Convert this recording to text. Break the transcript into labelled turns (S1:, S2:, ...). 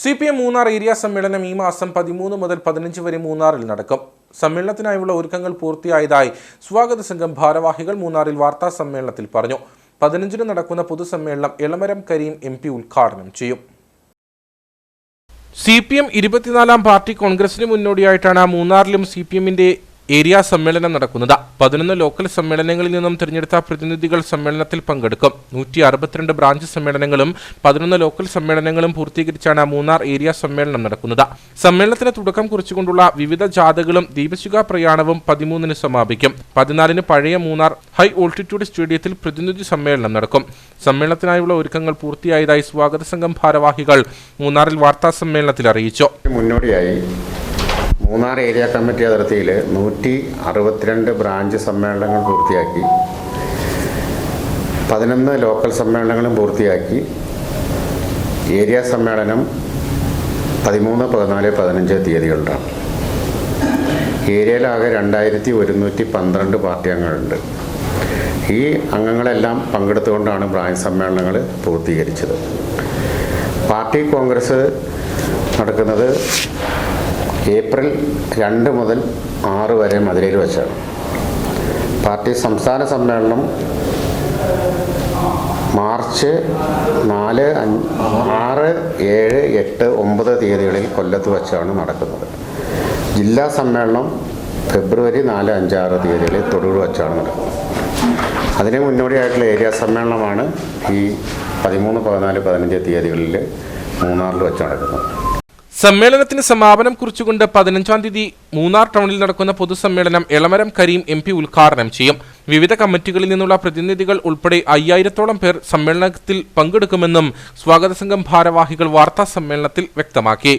S1: C P M Munnar area സമ്മേളനം ഈ മാസം പതിമൂന്ന് മുതൽ പതിനഞ്ച് വരെ മൂന്നാറിൽ നടക്കും. സമ്മേളനത്തിനായുള്ള ഒരുക്കങ്ങൾ പൂർത്തിയായതായി സ്വാഗത സംഘം ഭാരവാഹികൾ മൂന്നാറിൽ വാർത്താ സമ്മേളനത്തിൽ പറഞ്ഞു. പതിനഞ്ചിന് നടക്കുന്ന പൊതുസമ്മേളനം എളമരം കരീം എം പി ഉദ്ഘാടനം ചെയ്യും. സി പി എം ഇരുപത്തിനാലാം പാർട്ടി കോൺഗ്രസിന് മുന്നോടിയായിട്ടാണ് മൂന്നാറിലും സി പി എമ്മിന്റെ ഏരിയ സമ്മേളനം നടക്കുന്നത്. പതിനൊന്ന് ലോക്കൽ സമ്മേളനങ്ങളിൽ നിന്നും തിരഞ്ഞെടുത്ത പ്രതിനിധികൾ സമ്മേളനത്തിൽ പങ്കെടുക്കും. നൂറ്റി അറുപത്തിരണ്ട് ബ്രാഞ്ച് സമ്മേളനങ്ങളും പതിനൊന്ന് ലോക്കൽ സമ്മേളനങ്ങളും പൂർത്തീകരിച്ചാണ് മൂന്നാർ ഏരിയ സമ്മേളനം നടക്കുന്നത്. സമ്മേളനത്തിന് തുടക്കം കുറിച്ചുകൊണ്ടുള്ള വിവിധ ജാഥകളും ദീപശിഖ പ്രയാണവും പതിമൂന്നിന് സമാപിക്കും. പതിനാലിന് പഴയ മൂന്നാർ ഹൈ ഓൾട്ടിറ്റ്യൂഡ് സ്റ്റേഡിയത്തിൽ പ്രതിനിധി സമ്മേളനം നടക്കും. സമ്മേളനത്തിനായുള്ള ഒരുക്കങ്ങൾ പൂർത്തിയായതായി സ്വാഗത സംഘം ഭാരവാഹികൾ മൂന്നാറിൽ വാർത്താ സമ്മേളനത്തിൽ അറിയിച്ചു.
S2: മുന്നോടിയായി മൂന്നാർ ഏരിയ കമ്മിറ്റി അതിർത്തിയിൽ നൂറ്റി അറുപത്തിരണ്ട് ബ്രാഞ്ച് സമ്മേളനങ്ങൾ പൂർത്തിയാക്കി. പതിനൊന്ന് ലോക്കൽ സമ്മേളനങ്ങളും പൂർത്തിയാക്കി. ഏരിയ സമ്മേളനം പതിമൂന്ന് പതിനാല് പതിനഞ്ച് തീയതികളിലാണ് ഏരിയയിലാകെ രണ്ടായിരത്തി ഒരുന്നൂറ്റി പന്ത്രണ്ട് പാർട്ടി അംഗങ്ങളുണ്ട് ഈ അംഗങ്ങളെല്ലാം പങ്കെടുത്തുകൊണ്ടാണ് ബ്രാഞ്ച് സമ്മേളനങ്ങൾ പൂർത്തീകരിച്ചത്. പാർട്ടി കോൺഗ്രസ് നടക്കുന്നത് ഏപ്രിൽ രണ്ട് മുതൽ ആറ് വരെ മധുരയിൽ വെച്ചാണ്. പാർട്ടി സംസ്ഥാന സമ്മേളനം മാർച്ച് നാല് ആറ് ഏഴ് എട്ട് ഒമ്പത് തീയതികളിൽ കൊല്ലത്ത് വെച്ചാണ് നടക്കുന്നത്. ജില്ലാ സമ്മേളനം ഫെബ്രുവരി നാല് അഞ്ച് ആറ് തീയതികളിൽ തൊടുപുഴ വെച്ചാണ് നടക്കുന്നത്. അതിന് മുന്നോടിയായിട്ടുള്ള ഏരിയ സമ്മേളനമാണ് ഈ പതിമൂന്ന് പതിനാല് പതിനഞ്ച് തീയതികളിൽ മൂന്നാറിൽ വെച്ച് നടക്കുന്നത്.
S1: സമ്മേളനത്തിന് സമാപനം കുറിച്ചുകൊണ്ട് പതിനഞ്ചാം തീയതി മൂന്നാർ ടൗണിൽ നടക്കുന്ന പൊതുസമ്മേളനം എളമരം കരീം എം പി ഉദ്ഘാടനം ചെയ്യും. വിവിധ കമ്മിറ്റികളിൽ നിന്നുള്ള പ്രതിനിധികൾ ഉൾപ്പെടെ അയ്യായിരത്തോളം പേർ സമ്മേളനത്തിൽ പങ്കെടുക്കുമെന്നും സ്വാഗത സംഘം ഭാരവാഹികൾ വാർത്താ സമ്മേളനത്തിൽ വ്യക്തമാക്കി.